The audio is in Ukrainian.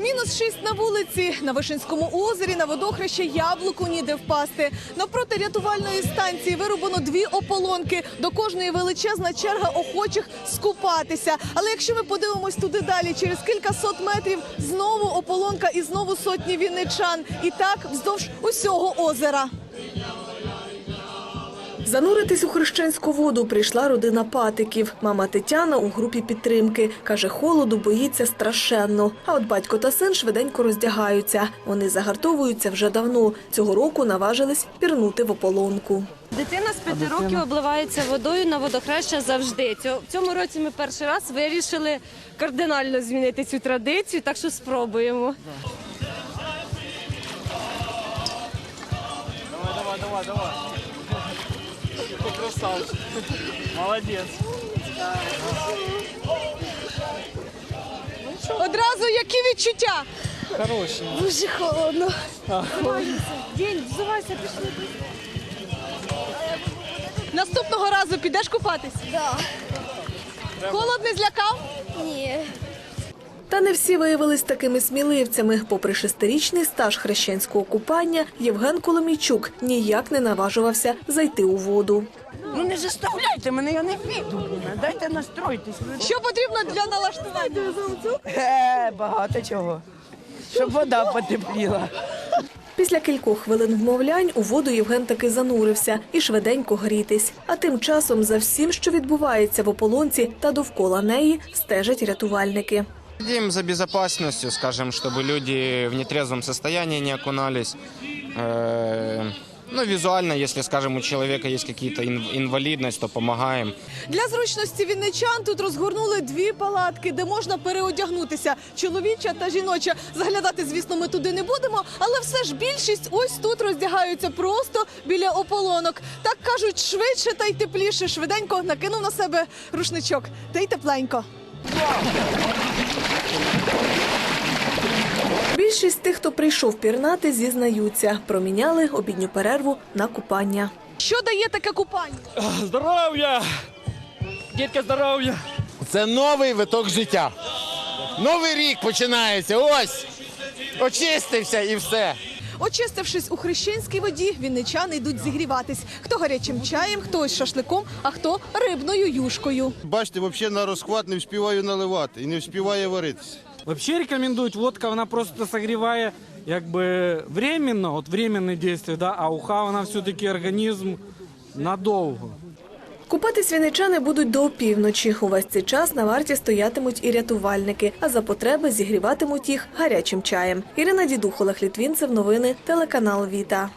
Мінус 6 на вулиці, на Вишинському озері, на водохреща яблуку ніде впасти. Навпроти рятувальної станції вирубано дві ополонки. До кожної величезна черга охочих скупатися. Але якщо ми подивимось туди далі, через кілька сот метрів знову ополонка і знову сотні вінничан. І так вздовж усього озера. Зануритись у хрещенську воду прийшла родина патиків. Мама Тетяна у групі підтримки. Каже, холоду боїться страшенно. А от батько та син швиденько роздягаються. Вони загартовуються вже давно. Цього року наважились пірнути в ополонку. Дитина з п'яти років обливається водою на водохреща завжди. Цьо- В цьому році ми перший раз вирішили кардинально змінити цю традицію, так що спробуємо. Давай, давай, давай. Красавчик. Молодец. Одразу які відчуття? Хороший. Дуже холодно. День, взувайся, пішли. Наступного разу підеш купатись? Да. Холод не злякав? Ні. Та не всі виявились такими сміливцями. Попри шестирічний стаж хрещенського купання, Євген Коломійчук ніяк не наважувався зайти у воду. Ну не заставляйте мене, я не піду. Дайте настройтесь. Що потрібно для налаштування? Е, багато чого. Щоб вода потепліла. Після кількох хвилин вмовлянь у воду Євген таки занурився і швиденько грітись. А тим часом за всім, що відбувається в ополонці та довкола неї, стежать рятувальники. Следим за безопасностью, скажем, чтобы люди в нетрезвом состоянии не окунались. Э, Ну, визуально, если, скажем, у человека есть какие-то ин- то помогаем. Для зручності вінничан тут розгорнули дві палатки, де можна переодягнутися. Чоловіча та жіноча. Заглядати, звісно, ми туди не будемо, але все ж більшість ось тут роздягаються просто біля ополонок. Так кажуть, швидше та й тепліше. Швиденько накинув на себе рушничок. Та й тепленько. Більшість тих, хто прийшов пірнати, зізнаються, проміняли обідню перерву на купання. Що дає таке купання? Здоров'я! Дітка, здоров'я! Це новий виток життя. Новий рік починається. Ось очистився і все. Очистившись у хрещенській воді, вінничани йдуть зігріватись. Хто гарячим чаєм, хто із шашликом, а хто рибною юшкою. Бачите, взагалі на розхват не вспіваю наливати і не вспіває варитися. Вообще рекомендують, водка вона просто согріває якби временно, от временне дійство, да, а уха вона все-таки організм надовго. Купатись вінничани будуть до опівночі. Увесь цей час на варті стоятимуть і рятувальники, а за потреби зігріватимуть їх гарячим чаєм. Ірина Дідух, Олег новини, телеканал Віта.